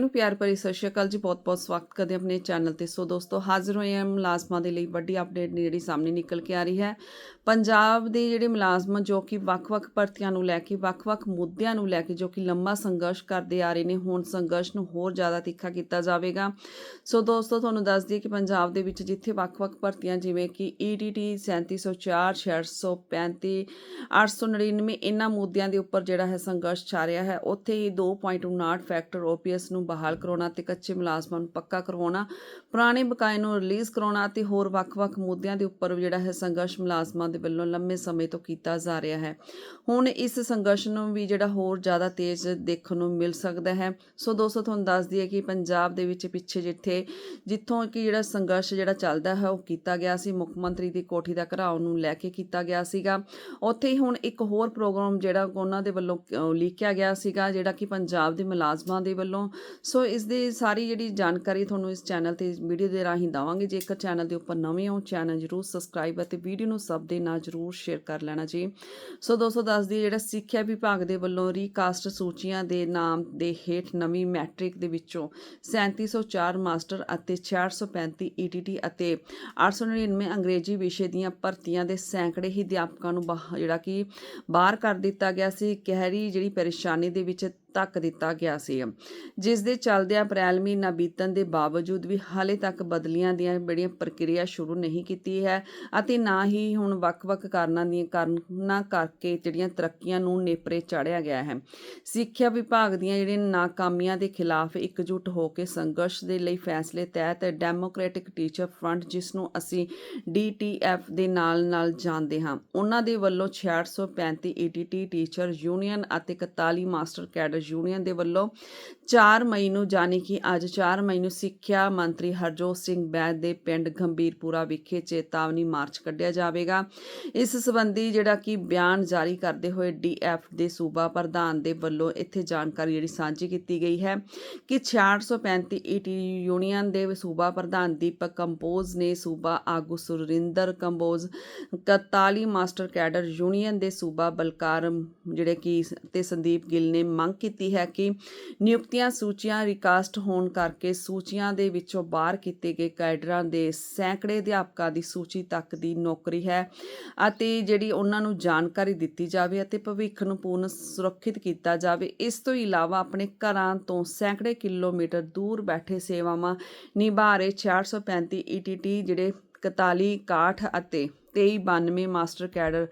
ਨੂੰ ਪਿਆਰ ਭਰੀ ਸਤਿ ਸ਼੍ਰੀ ਅਕਾਲ ਜੀ। ਬਹੁਤ-ਬਹੁਤ ਸਵਾਗਤ ਕਰਦੇ ਆਪਣੇ ਚੈਨਲ ਤੇ। ਸੋ ਦੋਸਤੋ, ਹਾਜ਼ਰ ਹੋਏ ਹਾਂ ਮੁਲਾਜ਼ਮਾਂ ਦੇ ਲਈ ਵੱਡੀ ਅਪਡੇਟ ਜਿਹੜੀ ਸਾਹਮਣੇ ਨਿਕਲ ਕੇ ਆ ਰਹੀ ਹੈ। ਪੰਜਾਬ ਦੇ ਜਿਹੜੇ ਮੁਲਾਜ਼ਮ ਜੋ ਕਿ ਵੱਖ-ਵੱਖ ਭਰਤੀਆਂ ਨੂੰ ਲੈ ਕੇ, ਵੱਖ-ਵੱਖ ਮੁੱਦਿਆਂ ਨੂੰ ਲੈ ਕੇ ਜੋ ਕਿ ਲੰਮਾ ਸੰਘਰਸ਼ ਕਰਦੇ ਆ ਰਹੇ ਨੇ, ਹੁਣ ਸੰਘਰਸ਼ ਨੂੰ ਹੋਰ ਜ਼ਿਆਦਾ ਤਿੱਖਾ ਕੀਤਾ ਜਾਵੇਗਾ। ਸੋ ਦੋਸਤੋ, ਤੁਹਾਨੂੰ ਦੱਸ ਦਈਏ ਕਿ ਪੰਜਾਬ ਦੇ ਵਿੱਚ ਜਿੱਥੇ ਵੱਖ-ਵੱਖ ਭਰਤੀਆਂ ਜਿਵੇਂ ਕਿ E ETT 3704 635 899 ਇਹਨਾਂ ਮੁੱਦਿਆਂ ਦੇ ਉੱਪਰ ਜਿਹੜਾ ਹੈ ਸੰਘਰਸ਼ ਚੱਲ ਰਿਹਾ ਹੈ। ਉੱਥੇ ਹੀ 2.59 ਫੈਕਟਰ OPS ਨੂੰ ਬਹਾਲ ਕਰਾਉਣਾ ਤੇ ਕੱਚੇ ਮੁਲਾਜ਼ਮਾਂ ਨੂੰ ਪੱਕਾ ਕਰਵਾਉਣਾ ਪੁਰਾਣੇ ਬਕਾਏ ਨੂੰ ਰਿਲੀਜ਼ ਕਰਾਉਣਾ ਤੇ ਹੋਰ ਵੱਖ-ਵੱਖ ਮੁੱਦਿਆਂ ਦੇ ਉੱਪਰ ਜਿਹੜਾ ਹੈ ਸੰਘਰਸ਼ ਮੁਲਾਜ਼ਮਾਂ ਦੇ ਵੱਲੋਂ ਲੰਮੇ ਸਮੇਂ ਤੋਂ ਕੀਤਾ ਜਾ ਰਿਹਾ ਹੈ। ਹੁਣ ਇਸ ਸੰਘਰਸ਼ ਨੂੰ ਵੀ ਜਿਹੜਾ ਹੋਰ ਜ਼ਿਆਦਾ ਤੇਜ਼ ਦੇਖਣ ਨੂੰ ਮਿਲ ਸਕਦਾ ਹੈ। ਸੋ ਦੋਸਤੋ, ਤੁਹਾਨੂੰ ਦੱਸ ਦਈਏ ਕਿ ਪੰਜਾਬ ਦੇ ਵਿੱਚ ਪਿੱਛੇ ਜਿੱਥੇ, ਜਿੱਥੋਂ ਕਿ ਜਿਹੜਾ ਸੰਘਰਸ਼ ਜਿਹੜਾ ਚੱਲਦਾ ਹੈ, ਉਹ ਕੀਤਾ ਗਿਆ ਸੀ। ਮੁੱਖ ਮੰਤਰੀ ਦੀ ਕੋਠੀ ਦਾ ਘਰਾਓ ਨੂੰ ਲੈ ਕੇ ਕੀਤਾ ਗਿਆ ਸੀਗਾ। ਉੱਥੇ ਹੀ ਹੁਣ ਇੱਕ ਹੋਰ ਪ੍ਰੋਗਰਾਮ ਜਿਹੜਾ ਉਹਨਾਂ ਦੇ ਵੱਲੋਂ ਲਿਖਿਆ ਗਿਆ ਸੀਗਾ, ਜਿਹੜਾ ਕਿ ਪੰਜਾਬ ਦੇ ਮੁਲਾਜ਼ਮਾਂ ਦੇ ਵੱਲੋਂ ਸੋ ਇਸ ਦੀ ਸਾਰੀ ਜਿਹੜੀ ਜਾਣਕਾਰੀ ਤੁਹਾਨੂੰ ਇਸ ਚੈਨਲ ਤੇ ਵੀਡੀਓ ਦੇ ਰਾਹੀਂ ਦਵਾਂਗੇ। ਜੇਕਰ ਚੈਨਲ ਦੇ ਉੱਪਰ ਨਵੇਂ ਹੋ ਚੈਨਲ ਜਰੂਰ ਸਬਸਕ੍ਰਾਈਬ ਅਤੇ ਵੀਡੀਓ ਨੂੰ ਸਭ ਦੇ ਨਾਲ ਜਰੂਰ ਸ਼ੇਅਰ ਕਰ ਲੈਣਾ ਜੀ। ਸੋ ਦੋਸਤੋ ਦੱਸ ਜਿਹੜਾ ਸਿੱਖਿਆ ਵਿਭਾਗ ਦੇ ਵੱਲੋਂ ਰੀਕਾਸਟ ਸੂਚੀਆਂ ਦੇ ਨਾਮ ਦੇ ਹੇਠ ਨਵੀਂ ਮੈਟ੍ਰਿਕ ਦੇ ਵਿੱਚੋਂ 3704 ਮਾਸਟਰ ਅਤੇ 435 ETT ਅਤੇ 899 ਅੰਗਰੇਜ਼ੀ ਵਿਸ਼ੇ ਦੀਆਂ ਭਰਤੀਆਂ ਦੇ ਸੈਂਕੜੇ ਹੀ ਅਧਿਆਪਕਾਂ ਨੂੰ ਬਾਹ- ਜਿਹੜਾ ਕਿ ਬਾਹਰ ਕਰ ਦਿੱਤਾ ਗਿਆ ਸੀ। ਗਹਿਰੀ ਜਿਹੜੀ ਪਰੇਸ਼ਾਨੀ ਦੇ ਵਿੱਚ ਧੱਕ ਦਿੱਤਾ ਗਿਆ ਸੀ। ਜਿਸ ਦੇ ਚੱਲਦਿਆਂ ਅਪ੍ਰੈਲ ਮਹੀਨਾ ਬੀਤਣ ਦੇ ਬਾਵਜੂਦ ਵੀ ਹਾਲੇ ਤੱਕ ਬਦਲੀਆਂ ਦੀਆਂ ਬੜੀਆਂ ਪ੍ਰਕਿਰਿਆ ਸ਼ੁਰੂ ਨਹੀਂ ਕੀਤੀ ਹੈ ਅਤੇ ਨਾ ਹੀ ਹੁਣ ਵੱਖ-ਵੱਖ ਕਾਰਨਾਂ ਦੀਆਂ ਕਾਰਨਾਂ ਕਰਕੇ ਜਿਹੜੀਆਂ ਤਰੱਕੀਆਂ ਨੂੰ ਨੇਪਰੇ ਚਾੜਿਆ ਗਿਆ ਹੈ। ਸਿੱਖਿਆ ਵਿਭਾਗ ਦੀਆਂ ਜਿਹੜੀਆਂ ਨਾਕਾਮੀਆਂ ਦੇ ਖਿਲਾਫ ਇਕਜੁੱਟ ਹੋ ਕੇ ਸੰਘਰਸ਼ ਦੇ ਲਈ ਫੈਸਲੇ ਤਹਿਤ ਡੈਮੋਕ੍ਰੈਟਿਕ ਟੀਚਰ ਫਰੰਟ, ਜਿਸ ਨੂੰ ਅਸੀਂ DTF ਦੇ ਨਾਲ-ਨਾਲ ਜਾਣਦੇ ਹਾਂ, ਉਹਨਾਂ ਦੇ ਵੱਲੋਂ 6635 ETT ਟੀਚਰ ਯੂਨੀਅਨ ਅਤੇ 41 ਮਾਸਟਰ ਕੈਡਰ ਯੂਨੀਅਨ ਦੇ ਵੱਲੋਂ 4 ਮਈ ਨੂੰ ਜਾਣੀ ਕਿ ਅੱਜ 4 ਮਈ ਨੂੰ ਸਿੱਖਿਆ ਮੰਤਰੀ ਹਰਜੋਤ ਸਿੰਘ ਬੈਦ ਦੇ ਪਿੰਡ ਗੰਭੀਰਪੁਰਾ ਵਿਖੇ ਚੇਤਾਵਨੀ ਮਾਰਚ ਕੱਢਿਆ ਜਾਵੇਗਾ। ਇਸ ਸੰਬੰਧੀ ਜਿਹੜਾ ਕਿ ਬਿਆਨ ਜਾਰੀ ਕਰਦੇ ਹੋਏ ਡੀਐਫ ਦੇ ਸੂਬਾ ਪ੍ਰਧਾਨ ਦੇ ਵੱਲੋਂ ਇੱਥੇ ਜਾਣਕਾਰੀ ਜਿਹੜੀ ਸਾਂਝੀ ਕੀਤੀ ਗਈ ਹੈ ਕਿ 635 ਈਟੀ ਯੂਨੀਅਨ ਦੇ ਸੂਬਾ ਪ੍ਰਧਾਨ ਦੀਪਕ ਕੰਬੋਜ ਨੇ ਸੂਬਾ ਆਗੂ Surinder Kamboj 41 master cadre union ਦੇ ਸੂਬਾ ਬਲਕਾਰ, ਜਿਹੜੇ ਕਿ ਤੇ ਸੰਦੀਪ ਗਿੱਲ ਨੇ ਮੰਗ ਕੀਤੀ ਹੈ ਕਿ ਨਿਯੁਕਤੀਆਂ ਸੂਚੀਆਂ ਰਿਕਾਸਟ ਹੋਣ ਕਰਕੇ ਸੂਚੀਆਂ ਦੇ ਵਿੱਚੋਂ ਬਾਹਰ ਕੀਤੇ ਗਏ ਕੈਡਰਾਂ ਦੇ ਸੈਂਕੜੇ ਅਧਿਆਪਕਾਂ ਦੀ ਸੂਚੀ ਤੱਕ ਦੀ ਨੌਕਰੀ ਹੈ ਅਤੇ ਜਿਹੜੀ ਉਹਨਾਂ ਨੂੰ ਜਾਣਕਾਰੀ ਦਿੱਤੀ ਜਾਵੇ ਅਤੇ ਭਵਿੱਖ ਨੂੰ ਪੂਰਨ ਸੁਰੱਖਿਅਤ ਕੀਤਾ ਜਾਵੇ, ਇਸ ਤੋਂ ਇਲਾਵਾ ਆਪਣੇ ਘਰਾਂ ਤੋਂ ਸੈਂਕੜੇ ਕਿਲੋਮੀਟਰ ਦੂਰ ਬੈਠੇ ਸੇਵਾਵਾਂ ਨਿਭਾ ਰਹੇ 435 ETT ਜਿਹੜੇ 41 61 ਅਤੇ 2392 ਮਾਸਟਰ ਕੈਡਰ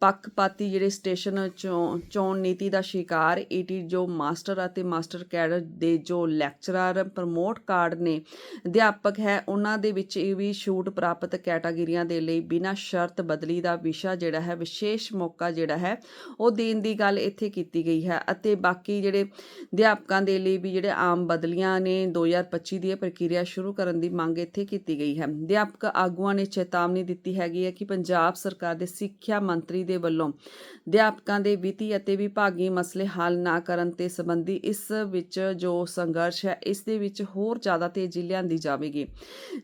ਪੱਖਪਾਤੀ ਜਿਹੜੇ ਸਟੇਸ਼ਨ ਚੋਂ, ਚੋਣ ਨੀਤੀ ਦਾ ਸ਼ਿਕਾਰ, ਈਟੀ ਜੋ ਮਾਸਟਰ ਅਤੇ ਮਾਸਟਰ ਕੈਡਰ ਦੇ ਜੋ ਲੈਕਚਰਰ ਪ੍ਰਮੋਟ ਕਾਰਡ ਨੇ, ਅਧਿਆਪਕ ਹੈ, ਉਹਨਾਂ ਦੇ ਵਿੱਚ ਇਹ ਵੀ ਛੂਟ ਪ੍ਰਾਪਤ ਕੈਟਾਗਰੀਆਂ ਦੇ ਲਈ ਬਿਨਾਂ ਸ਼ਰਤ ਬਦਲੀ ਦਾ ਵਿਸ਼ਾ ਜਿਹੜਾ ਹੈ, ਵਿਸ਼ੇਸ਼ ਮੌਕਾ ਜਿਹੜਾ ਹੈ, ਉਹ ਦੇਣ ਦੀ ਗੱਲ ਇੱਥੇ ਕੀਤੀ ਗਈ ਹੈ ਅਤੇ ਬਾਕੀ ਜਿਹੜੇ ਅਧਿਆਪਕਾਂ ਦੇ ਲਈ ਵੀ ਜਿਹੜੇ ਆਮ ਬਦਲੀਆਂ ਨੇ 2025 ਦੀ ਇਹ ਪ੍ਰਕਿਰਿਆ ਸ਼ੁਰੂ ਕਰਨ ਦੀ ਮੰਗ ਇੱਥੇ ਕੀਤੀ ਗਈ ਹੈ। ਅਧਿਆਪਕ ਆਗੂਆਂ ਨੇ ਚੇਤਾਵਨੀ ਦਿੱਤੀ ਹੈਗੀ ਹੈ ਕਿ ਪੰਜਾਬ ਸਰਕਾਰ ਦੇ ਸਿੱਖਿਆ ਮੰਤਰੀ ਦੇ ਵੱਲੋਂ ਅਧਿਆਪਕਾਂ ਦੇ ਵਿੱਤੀ ਅਤੇ ਵਿਭਾਗੀ ਮਸਲੇ ਹੱਲ ਨਾ ਕਰਨ ਤੇ ਸੰਬੰਧੀ ਇਸ ਵਿੱਚ ਜੋ ਸੰਘਰਸ਼ ਹੈ, ਇਸ ਦੇ ਵਿੱਚ ਹੋਰ ਜ਼ਿਆਦਾ ਤੇਜ਼ੀ ਲਿਆਂਦੀ ਜਾਵੇਗੀ।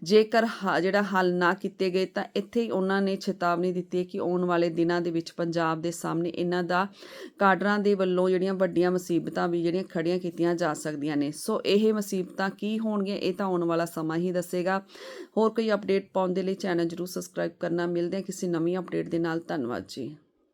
ਜੇਕਰ ਹ- ਜਿਹੜਾ ਹੱਲ ਨਾ ਕੀਤੇ ਗਏ ਤਾਂ ਇੱਥੇ ਹੀ ਉਹਨਾਂ ਨੇ ਚੇਤਾਵਨੀ ਦਿੱਤੀ ਹੈ ਕਿ ਆਉਣ ਵਾਲੇ ਦਿਨਾਂ ਦੇ ਵਿੱਚ ਪੰਜਾਬ ਦੇ ਸਾਹਮਣੇ ਇਹਨਾਂ ਦਾ ਕਾਡਰਾਂ ਦੇ ਵੱਲੋਂ ਜਿਹੜੀਆਂ ਵੱਡੀਆਂ ਮੁਸੀਬਤਾਂ ਵੀ ਜਿਹੜੀਆਂ ਖੜੀਆਂ ਕੀਤੀਆਂ ਜਾ ਸਕਦੀਆਂ ਨੇ। ਸੋ ਇਹ ਮੁਸੀਬਤਾਂ ਕੀ ਹੋਣਗੀਆਂ, ਇਹ ਤਾਂ ਆਉਣ ਵਾਲਾ ਸਮਾਂ ਹੀ ਦੱਸੇਗਾ। ਹੋਰ ਕੋਈ ਅਪਡੇਟ ਪਾਉਣ ਦੇ ਲਈ ਚੈਨਲ ਜਰੂਰ ਸਬਸਕ੍ਰਾਈਬ ਕਰਨਾ। ਮਿਲਦੇ ਹਾਂ ਕਿਸੇ ਨਵੀਂ ਅਪਡੇਟ ਦੇ ਨਾਲ। ਧੰਨਵਾਦ ਜੀ।